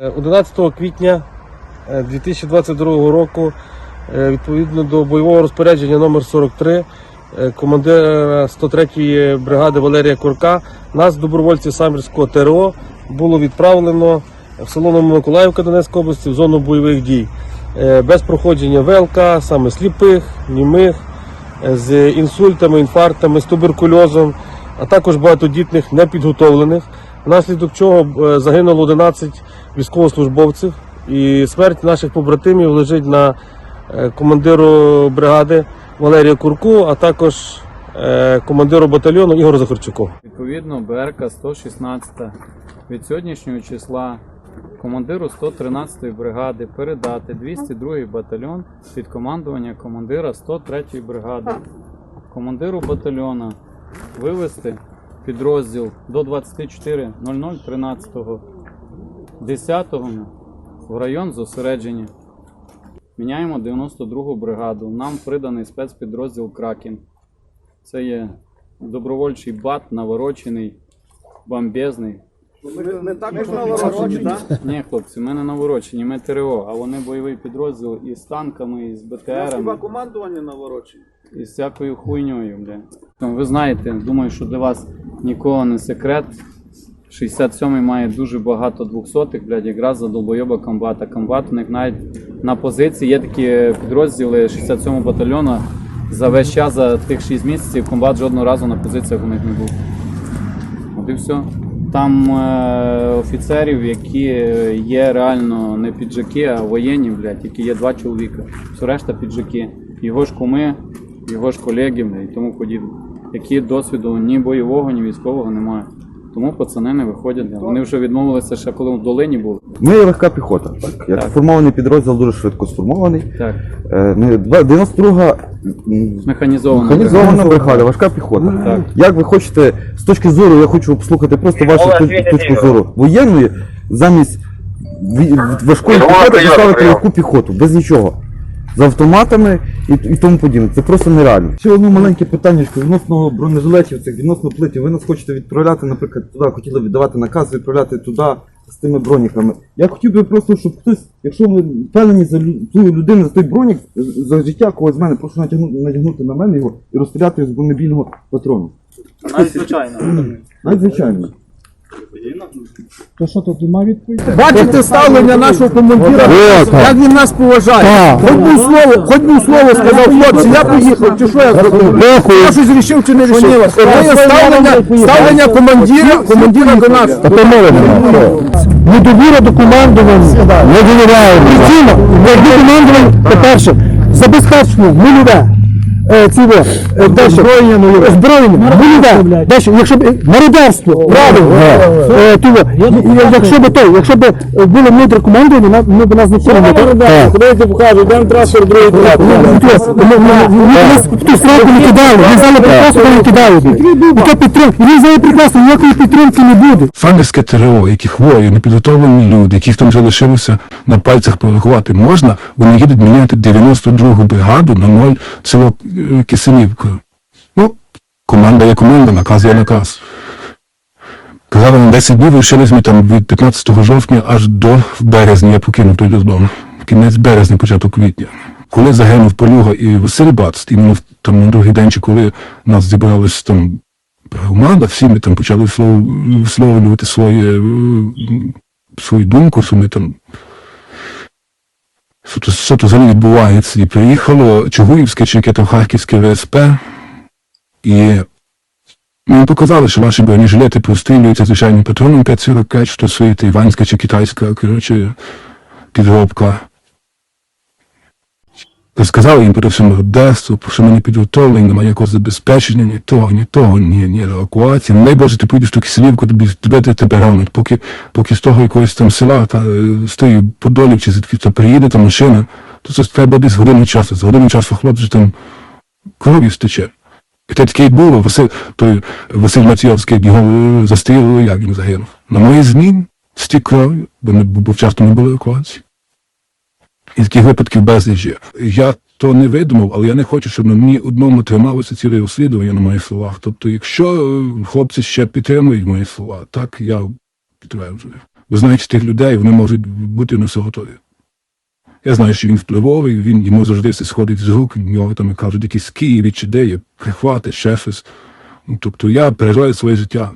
Е, 11 квітня е, 2022 року, е, відповідно до бойового розпорядження номер 43 е, командира 103-ї бригади Валерія Курка, нас, добровольців Самірського ТРО, було відправлено в село Новомиколаївка Донецької області в зону бойових дій. Е, без проходження ВЛК, саме сліпих, німих, е, з інсультами, інфарктами, з туберкульозом, а також багатодітних непідготовлених, внаслідок чого е, загинуло 11 військовослужбовців. І смерть наших побратимів лежить на е, командиру бригади Валерія Курку, а також е, командиру батальйону Ігору Захарчуку. Відповідно, БРК 116 від сьогоднішнього числа командиру 113-ї бригади передати 202-й батальйон під командування командира 103-ї бригади. Командиру батальйона вивести підрозділ до 24.00.13 10 в район зосередження. Міняємо 92-гу бригаду. Нам приданий спецпідрозділ Кракен. Це є добровольчий бат, наворочений, бомбезний. Ми, ми також наворочені, так? Ні, хлопці, ми не наворочені, ми ТРО, а вони бойовий підрозділ із танками, із Хіба БТРами, командування наворочені? із всякою хуйньою, бля. Ну, Ви знаєте, думаю, що для вас ніколи не секрет. 67-й має дуже багато двохсотих, блядь, якраз за долбойоба комбата. Комбат у них навіть на позиції є такі підрозділи 67-го батальйону. За весь час, за тих 6 місяців, комбат жодного разу на позиціях у них не був. От і все. Там е, офіцерів, які є реально не піджаки, а воєнні, блядь, які є два чоловіка. Все решта піджаки. Його ж куми, його ж колеги, блядь, і тому подібне. Які досвіду ні бойового, ні військового немає. Тому пацани не виходять. Вони вже відмовилися ще коли в долині були. Ми легка піхота, так. Як Так. сформований підрозділ дуже швидко сформований. Так, Е, ми- два- 92-га м, механізовано. механізована бригада, важка піхота. Так. Як ви хочете, з точки зору, я хочу послухати просто вашу точку зору воєнної, замість ві- важкої піхоти поставити легку піхоту, без нічого. З автоматами і, і тому подібне. Це просто нереально. Ще одне маленьке питання відносно бронежилетів, цих відносно плитів. Ви нас хочете відправляти, наприклад, туди, хотіли віддавати наказ відправляти туди з тими броніками. Я хотів би просто, щоб хтось, якщо ви впевнені за ту людину за той бронік, за життя когось з мене, прошу натягнути, натягнути на мене його і розстріляти з бронебійного патрону. Навіть звичайно. Навіть звичайно. Бачите ставлення нашого командира, як він нас поважає. Хоч би слово, хоч би слово сказав, хлопці, я поїхав, чи що я зробив? Я щось рішив чи не рішив. Це ставлення, ставлення командира, командира до нас. Недовіра до командування. Не довіряємо. Причина, якби командування, по-перше, забезпечення нульове. Е, цього е, озброєння. Зброєння. Далі, якщо б е, мародерство, правильно, якщо б той, якщо б було мудре командування, ми б нас не кинули. Давайте покажу, один трасер, другий трасер. Ту сроку не кидали, ми взяли прекрасно, не кидали. Яка підтримка? Він взяли прекрасно, ніякої підтримки не буде. Фанерське ТРО, які хворі, непідготовлені люди, яких там вже лишилося на пальцях порахувати можна, вони їдуть міняти 92-гу бригаду на 0,5 Е, Кисилівкою. Ну, команда є команда, наказ є наказ. Казав, на 10 днів лишились ми там від 15 жовтня аж до березня я покинув той додому. Кінець березня, початок квітня. Коли загинув Полюга і Василь Бац, іменно там на другий день, чи коли нас зібралась там громада, всі ми там почали висловлювати е, свою думку, що ми там що то, що то взагалі відбувається. І приїхало Чугуївське чи яке там Харківське ВСП, і ми показали, що ваші бронежилети прострілюються звичайним патроном 545, що це іванська чи китайська, коротше, підробка. Сказали їм про всьому Одесу, що ми не підготовлені, немає якогось забезпечення, ні того, ні того, ні, ні евакуації. Не Боже, ти поїдеш до Киселівку, тобі тебе, тебе, рануть. Поки, поки з того якогось там села, та, е, з тої Подолів, чи звідки то приїде та машина, то це треба десь годину часу. За годину часу хлопці там кров'ю стече. І те таке й було, Василь, той Василь Маціовський його е, застрілили, як він загинув. На моїй змін стік кров'ю, бо, бо вчасно не було евакуації. І таких випадків безліч. Я то не видумав, але я не хочу, щоб на мені одному трималося ціле розслідування на моїх словах. Тобто, якщо е, хлопці ще підтримують мої слова, так я підтверджую. Ви знаєте тих людей, вони можуть бути на все готові. Я знаю, що він впливовий, він йому завжди все сходить з рук, нього там кажуть, якісь Києві чи де прихвати, ще щось. Ну, Тобто я переживаю своє життя.